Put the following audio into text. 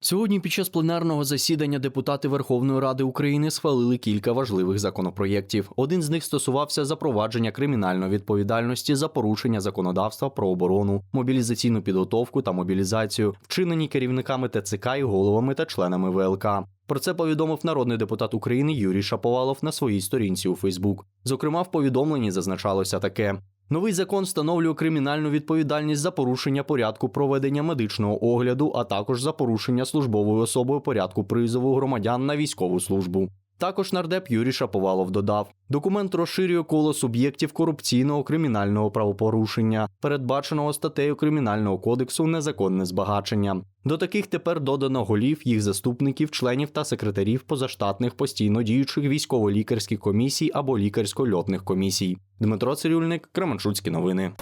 Сьогодні під час пленарного засідання депутати Верховної Ради України схвалили кілька важливих законопроєктів. Один з них стосувався запровадження кримінальної відповідальності за порушення законодавства про оборону, мобілізаційну підготовку та мобілізацію, вчинені керівниками ТЦК і головами та членами ВЛК. Про це повідомив народний депутат України Юрій Шаповалов на своїй сторінці у Фейсбук. Зокрема, в повідомленні зазначалося таке: Новий закон встановлює кримінальну відповідальність за порушення порядку проведення медичного огляду, а також за порушення службовою особою порядку призову громадян на військову службу. Також нардеп Юрій Шаповалов додав: документ розширює коло суб'єктів корупційного кримінального правопорушення, передбаченого статтею Кримінального кодексу незаконне збагачення. До таких тепер додано голів, їх заступників, членів та секретарів позаштатних постійно діючих військово-лікарських комісій або лікарсько-льотних комісій. Дмитро Цирюльник, Кременчуцькі новини.